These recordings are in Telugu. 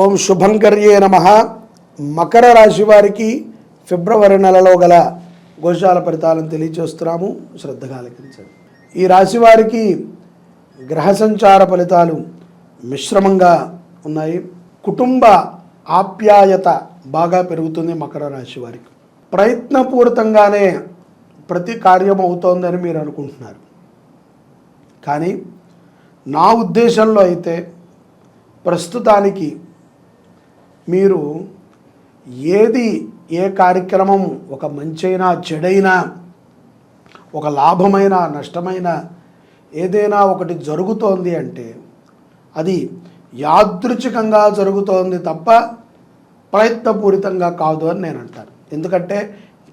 ఓం శుభంకర్యే నమ. మకర రాశి వారికి ఫిబ్రవరి నెలలో గల గోశాల ఫలితాలను తెలియచేస్తున్నాము శ్రద్ధగా ఆలకించండి. ఈ రాశి వారికి గ్రహ సంచార ఫలితాలు మిశ్రమంగా ఉన్నాయి. కుటుంబ ఆప్యాయత బాగా పెరుగుతుంది మకర రాశి వారికి. ప్రయత్నపూరితంగానే ప్రతి కార్యం అవుతోందని మీరు అనుకుంటున్నారు. కానీ నా ఉద్దేశంలో అయితే ప్రస్తుతానికి మీరు ఏది ఏ కార్యక్రమం ఒక మంచైనా చెడైనా ఒక లాభమైన నష్టమైన ఏదైనా ఒకటి జరుగుతోంది అంటే అది యాదృచ్ఛికంగా జరుగుతోంది తప్ప ప్రయత్నపూరితంగా కాదు అని నేను అంటాను. ఎందుకంటే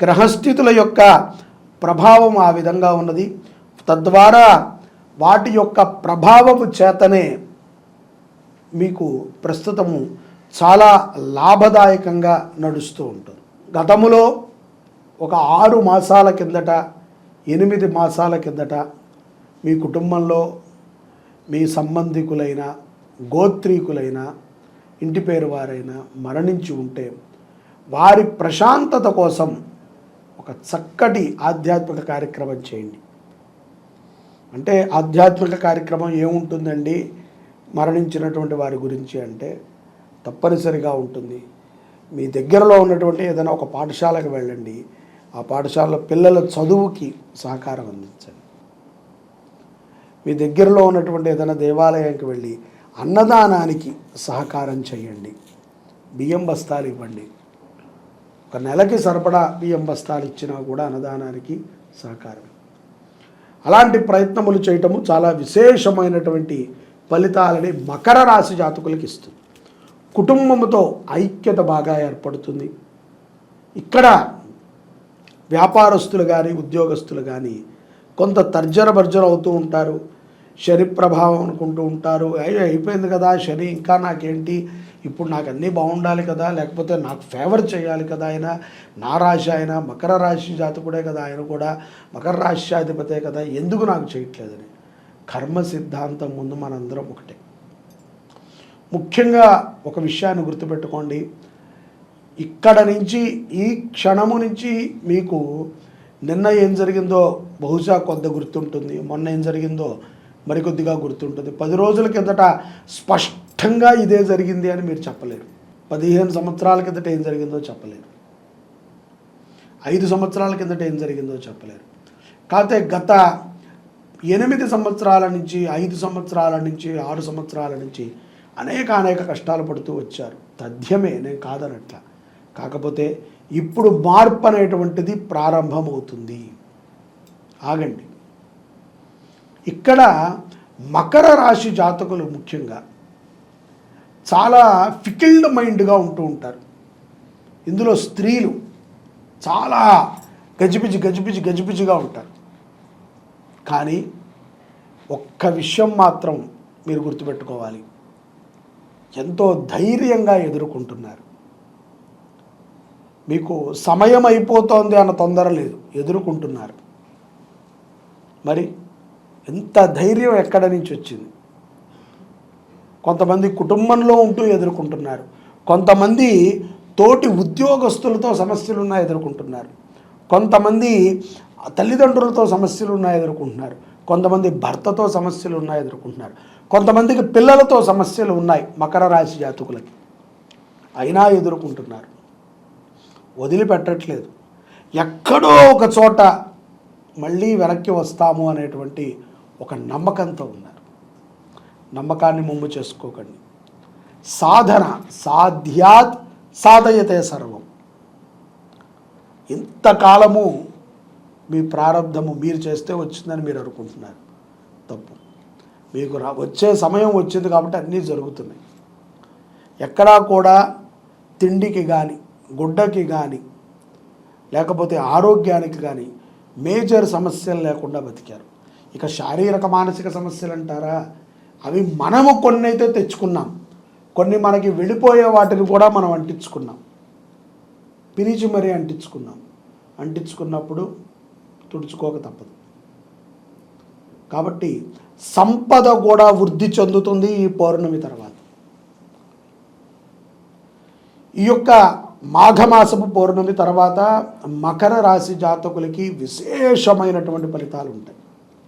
గ్రహస్థితుల యొక్క ప్రభావం ఆ విధంగా ఉన్నది. తద్వారా వాటి యొక్క ప్రభావము చేతనే మీకు ప్రస్తుతము చాలా లాభదాయకంగా నడుస్తూ ఉంటుంది. గతములో ఒక ఆరు మాసాల కిందట ఎనిమిది మాసాల కిందట మీ కుటుంబంలో మీ సంబంధికులైన గోత్రీకులైన ఇంటి పేరు వారైనా మరణించి ఉంటే వారి ప్రశాంతత కోసం ఒక చక్కటి ఆధ్యాత్మిక కార్యక్రమం చేయండి. అంటే ఆధ్యాత్మిక కార్యక్రమం ఏముంటుందండి? మరణించినటువంటి వారి గురించి అంటే తప్పనిసరిగా ఉంటుంది. మీ దగ్గరలో ఉన్నటువంటి ఏదైనా ఒక పాఠశాలకు వెళ్ళండి. ఆ పాఠశాలలో పిల్లల చదువుకి సహకారం అందించండి. మీ దగ్గరలో ఉన్నటువంటి ఏదైనా దేవాలయానికి వెళ్ళి అన్నదానానికి సహకారం చేయండి. బియ్యం బస్తాలు ఇవ్వండి. ఒక నెలకి సరిపడా బియ్యం బస్తాలు ఇచ్చినా కూడా అన్నదానానికి సహకారం. అలాంటి ప్రయత్నములు చేయటము చాలా విశేషమైనటువంటి ఫలితాలని మకర రాశి జాతకులకు ఇస్తుంది. కుటుంబంతో ఐక్యత బాగా ఏర్పడుతుంది. ఇక్కడ వ్యాపారస్తులు కానీ ఉద్యోగస్తులు కానీ కొంత తర్జన భర్జన అవుతూ ఉంటారు. శని ప్రభావం అనుకుంటూ ఉంటారు. అయిపోయింది కదా శని ఇంకా నాకేంటి? ఇప్పుడు నాకు అన్నీ బాగుండాలి కదా లేకపోతే నాకు ఫేవర్ చేయాలి కదా ఆయన నా రాశి ఆయన మకర రాశి జాతకుడే కదా ఆయన కూడా మకర రాశి అధిపతే కదా ఎందుకు నాకు చేయట్లేదని? కర్మ సిద్ధాంతం ముందు మనందరం ఒకటే. ముఖ్యంగా ఒక విషయాన్ని గుర్తుపెట్టుకోండి. ఇక్కడ నుంచి ఈ క్షణము నుంచి మీకు నిన్న ఏం జరిగిందో బహుశా కొంత గుర్తుంటుంది. మొన్న ఏం జరిగిందో మరికొద్దిగా గుర్తుంటుంది. పది రోజుల కిందట స్పష్టంగా ఇదే జరిగింది అని మీరు చెప్పలేరు. పదిహేను సంవత్సరాల కిందట ఏం జరిగిందో చెప్పలేరు. ఐదు సంవత్సరాల కిందట ఏం జరిగిందో చెప్పలేరు. కాకపోతే గత ఎనిమిది సంవత్సరాల నుంచి ఐదు సంవత్సరాల నుంచి ఆరు సంవత్సరాల నుంచి అనేక అనేక కష్టాలు పడుతూ వచ్చారు. తథ్యమే నేను కాదనట్ల. కాకపోతే ఇప్పుడు మార్పు అనేటువంటిది ప్రారంభమవుతుంది. ఆగండి. ఇక్కడ మకర రాశి జాతకులు ముఖ్యంగా చాలా ఫికిల్డ్ మైండ్గా ఉంటూ ఉంటారు. ఇందులో స్త్రీలు చాలా గజిబిజి గజిబిజి గజిబిజిగా ఉంటారు. కానీ ఒక్క విషయం మాత్రం మీరు గుర్తుపెట్టుకోవాలి. ఎంతో ధైర్యంగా ఎదుర్కొంటున్నారు. మీకు సమయం అయిపోతోంది అన్న తొందర లేదు ఎదుర్కొంటున్నారు. మరి ఎంత ధైర్యం ఎక్కడ నుంచి వచ్చింది? కొంతమంది కుటుంబంలో ఉంటూ ఎదుర్కొంటున్నారు. కొంతమంది తోటి ఉద్యోగస్తులతో సమస్యలు ఎదుర్కొంటున్నారు. కొంతమంది తల్లిదండ్రులతో సమస్యలు ఎదుర్కొంటున్నారు. కొంతమంది భర్తతో సమస్యలు ఎదుర్కొంటున్నారు. కొంతమందికి పిల్లలతో సమస్యలు ఉన్నాయి మకర రాశి జాతకులకి. అయినా ఎదుర్కొంటున్నారు. వదిలిపెట్టట్లేదు. ఎక్కడో ఒక చోట మళ్ళీ వెనక్కి వస్తాము అనేటువంటి ఒక నమ్మకంతో ఉన్నారు. నమ్మకాన్ని ముమ్ము చేసుకోకండి. సాధన సాధ్యాత్ సాధయతే సర్వం. ఇంతకాలము మీ ప్రారంధము మీరు చేస్తే వచ్చిందని మీరు అనుకుంటున్నారు. తప్పు. మీకు రా వచ్చే సమయం వచ్చింది కాబట్టి అన్నీ జరుగుతున్నాయి. ఎక్కడా కూడా తిండికి కానీ గుడ్డకి కానీ లేకపోతే ఆరోగ్యానికి కానీ మేజర్ సమస్యలు లేకుండా బతికారు. ఇక శారీరక మానసిక సమస్యలు అంటారా? అవి మనము కొన్ని అయితే తెచ్చుకున్నాం. కొన్ని మనకి వెళ్ళిపోయే వాటిని కూడా మనం అంటించుకున్నాం. పిలిచి మరీ అంటించుకున్నాం. అంటించుకున్నప్పుడు తుడుచుకోక తప్పదు. కాబట్టి సంపద కూడా వృద్ధి చెందుతుంది ఈ పౌర్ణమి తర్వాత. ఈ యొక్క మాఘమాసపు పౌర్ణమి తర్వాత మకర రాశి జాతకులకి విశేషమైనటువంటి ఫలితాలు ఉంటాయి.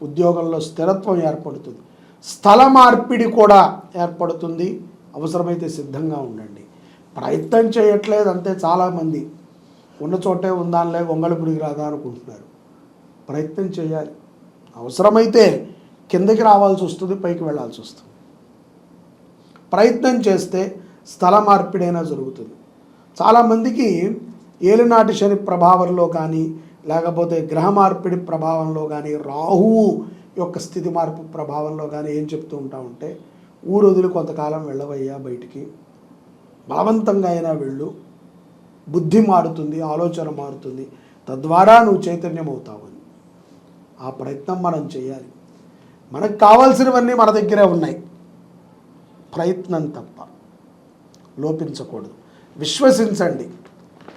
ఉద్యోగంలో స్థిరత్వం ఏర్పడుతుంది. స్థల మార్పిడి కూడా ఏర్పడుతుంది. అవసరమైతే సిద్ధంగా ఉండండి. ప్రయత్నం చేయట్లేదు అంతే చాలామంది. ఉన్న చోటే ఉందానిలే గొంగళపుడికి రాదా అనుకుంటున్నారు. ప్రయత్నం చేయాలి. అవసరమైతే కిందకి రావాల్సి వస్తుంది పైకి వెళ్ళాల్సి వస్తుంది. ప్రయత్నం చేస్తే స్థల మార్పిడైనా జరుగుతుంది. చాలామందికి ఏలినాటి శని ప్రభావంలో కానీ లేకపోతే గ్రహ మార్పిడి ప్రభావంలో కానీ రాహువు యొక్క స్థితి మార్పు ప్రభావంలో కానీ ఏం చెప్తూ ఉంటామంటే ఊరు వదిలి కొంతకాలం వెళ్ళవయ్యా బయటికి. బలవంతంగా అయినా వెళ్ళు. బుద్ధి మారుతుంది ఆలోచన మారుతుంది. తద్వారా నువ్వు చైతన్యం అవుతావని ఆ ప్రయత్నం మనం చేయాలి. మనకు కావాల్సినవన్నీ మన దగ్గరే ఉన్నాయి. ప్రయత్నం తప్ప లోపించకూడదు. విశ్వసించండి.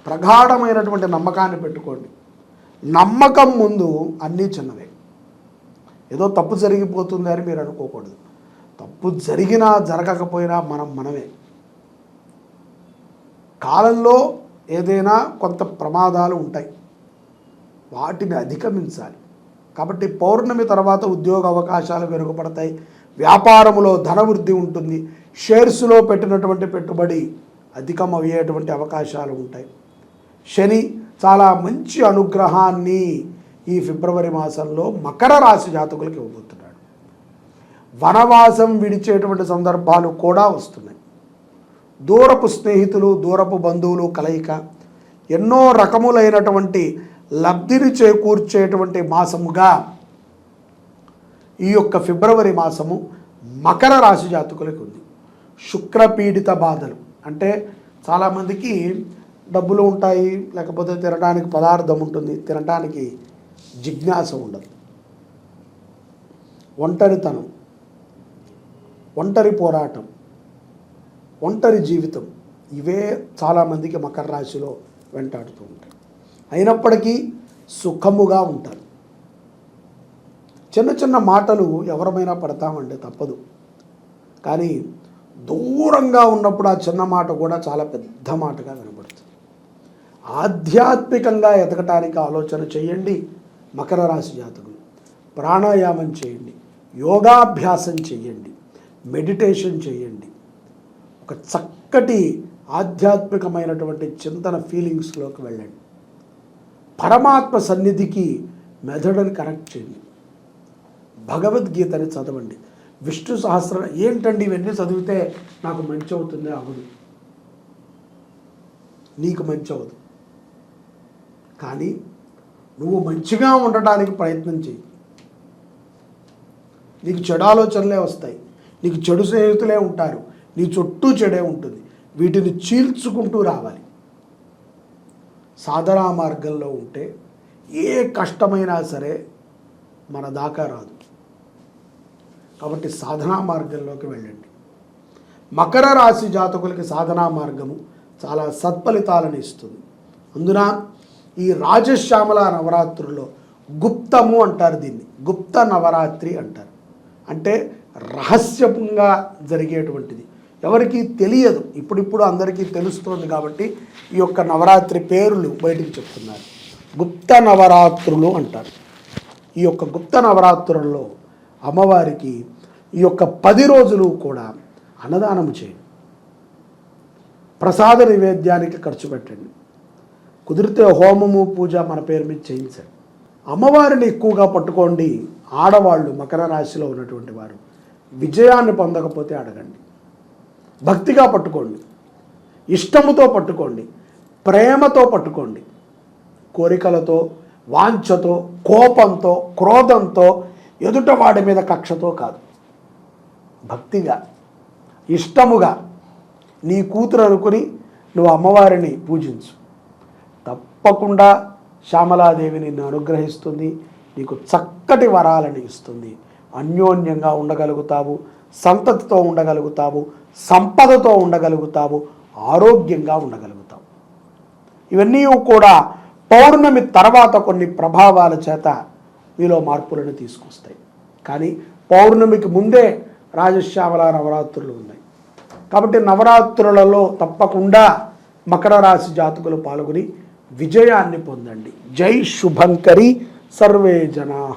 ప్రగాఢమైనటువంటి నమ్మకాన్ని పెట్టుకోండి. నమ్మకం ముందు అన్నీ చిన్నవే. ఏదో తప్పు జరిగిపోతుంది అని మీరు అనుకోకూడదు. తప్పు జరిగినా జరగకపోయినా మనం మనమే. కాలంలో ఏదైనా కొంత ప్రమాదాలు ఉంటాయి. వాటిని అధిగమించాలి. కాబట్టి పౌర్ణమి తర్వాత ఉద్యోగ అవకాశాలు మెరుగుపడతాయి. వ్యాపారములో ధనవృద్ధి ఉంటుంది. షేర్స్లో పెట్టినటువంటి పెట్టుబడి అధికం అయ్యేటువంటి అవకాశాలు ఉంటాయి. శని చాలా మంచి అనుగ్రహాన్ని ఈ ఫిబ్రవరి మాసంలో మకర రాశి జాతకులకు ఇవ్వబోతున్నాడు. వనవాసం విడిచేటువంటి సందర్భాలు కూడా వస్తున్నాయి. దూరపు స్నేహితులు దూరపు బంధువులు కలయిక ఎన్నో రకములైనటువంటి లబ్ధిని చేకూర్చేటువంటి మాసముగా ఈ యొక్క ఫిబ్రవరి మాసము మకర రాశి జాతకులకు ఉంది. శుక్రపీడిత బాధలు. అంటే చాలామందికి డబ్బులు ఉంటాయి లేకపోతే తినడానికి పదార్థం ఉంటుంది తినడానికి జిజ్ఞాస ఉండదు. ఒంటరితనం ఒంటరి పోరాటం ఒంటరి జీవితం ఇవే చాలామందికి మకర రాశిలో వెంటాడుతూ ఉంటాయి. అయినప్పటికీ సుఖముగా ఉంటారు. చిన్న చిన్న మాటలు ఎవరమైనా పడతామండి? తప్పదు. కానీ దూరంగా ఉన్నప్పుడు ఆ చిన్న మాట కూడా చాలా పెద్ద మాటగా వినబడుతుంది. ఆధ్యాత్మికంగా ఎదగటానికి ఆలోచన చేయండి. మకర రాశి జాతకులు ప్రాణాయామం చేయండి. యోగాభ్యాసం చేయండి. మెడిటేషన్ చేయండి. ఒక చక్కటి ఆధ్యాత్మికమైనటువంటి చింతన ఫీలింగ్స్లోకి వెళ్ళండి. పరమాత్మ సన్నిధికి మెదడుని కనెక్ట్ చేయండి. భగవద్గీతని చదవండి. విష్ణు సహస్ర ఏంటండి ఇవన్నీ చదివితే నాకు మంచి అవుతుంది? అవును నీకు మంచి అవదు కానీ నువ్వు మంచిగా ఉండటానికి ప్రయత్నం చేయి. నీకు చెడు ఆలోచనలే వస్తాయి. నీకు చెడు స్నేహితులే ఉంటారు. నీ చుట్టూ చెడే ఉంటుంది. వీటిని చీల్చుకుంటూ రావాలి. సాధనా మార్గంలో ఉంటే ఏ కష్టమైనా సరే మన దాకా రాదు. కాబట్టి సాధనా మార్గంలోకి వెళ్ళండి. మకర రాశి జాతకులకి సాధనా మార్గము చాలా సత్ఫలితాలను ఇస్తుంది. అందున ఈ రాజశ్యామల నవరాత్రుల్లో గుప్తము అంటారు దీన్ని. గుప్త నవరాత్రి అంటారు. అంటే రహస్యంగా జరిగేటువంటిది. ఎవరికి తెలియదు. ఇప్పుడిప్పుడు అందరికీ తెలుస్తుంది కాబట్టి ఈ యొక్క నవరాత్రి పేర్లు బయటికి చెప్తున్నారు. గుప్త నవరాత్రులు అంటారు. ఈ యొక్క గుప్త నవరాత్రుల్లో అమ్మవారికి ఈ యొక్క పది రోజులు కూడా అన్నదానం చేయండి. ప్రసాద నైవేద్యానికి ఖర్చు పెట్టండి. కుదిరితే హోమము పూజ మన పేరు మీద చేయించండి. అమ్మవారిని ఎక్కువగా పట్టుకోండి. ఆడవాళ్ళు మకర రాశిలో ఉన్నటువంటి వారు. విజయాన్ని పొందకపోతే అడగండి. భక్తిగా పట్టుకోండి. ఇష్టముతో పట్టుకోండి. ప్రేమతో పట్టుకోండి. కోరికలతో వాంఛతో కోపంతో క్రోధంతో ఎదుటవాడి మీద కక్షతో కాదు. భక్తిగా ఇష్టముగా నీ కూతురు అనుకుని నువ్వు అమ్మవారిని పూజించు. తప్పకుండా శ్యామలాదేవి నిన్ను అనుగ్రహిస్తుంది. నీకు చక్కటి వరాలని ఇస్తుంది. అన్యోన్యంగా ఉండగలుగుతావు. సంతతితో ఉండగలుగుతావు సంపదతో ఉండగలుగుతావు ఆరోగ్యంగా ఉండగలుగుతావు. ఇవన్నీ కూడా పౌర్ణమి తర్వాత కొన్ని ప్రభావాల చేత మీలో మార్పులను తీసుకొస్తాయి. కానీ పౌర్ణమికి ముందే రాజశ్యామల నవరాత్రులు ఉన్నాయి. కాబట్టి నవరాత్రులలో తప్పకుండా మకర రాశి జాతకులు పాల్గొని విజయాన్ని పొందండి. జై శుభంకరి సర్వే జనా.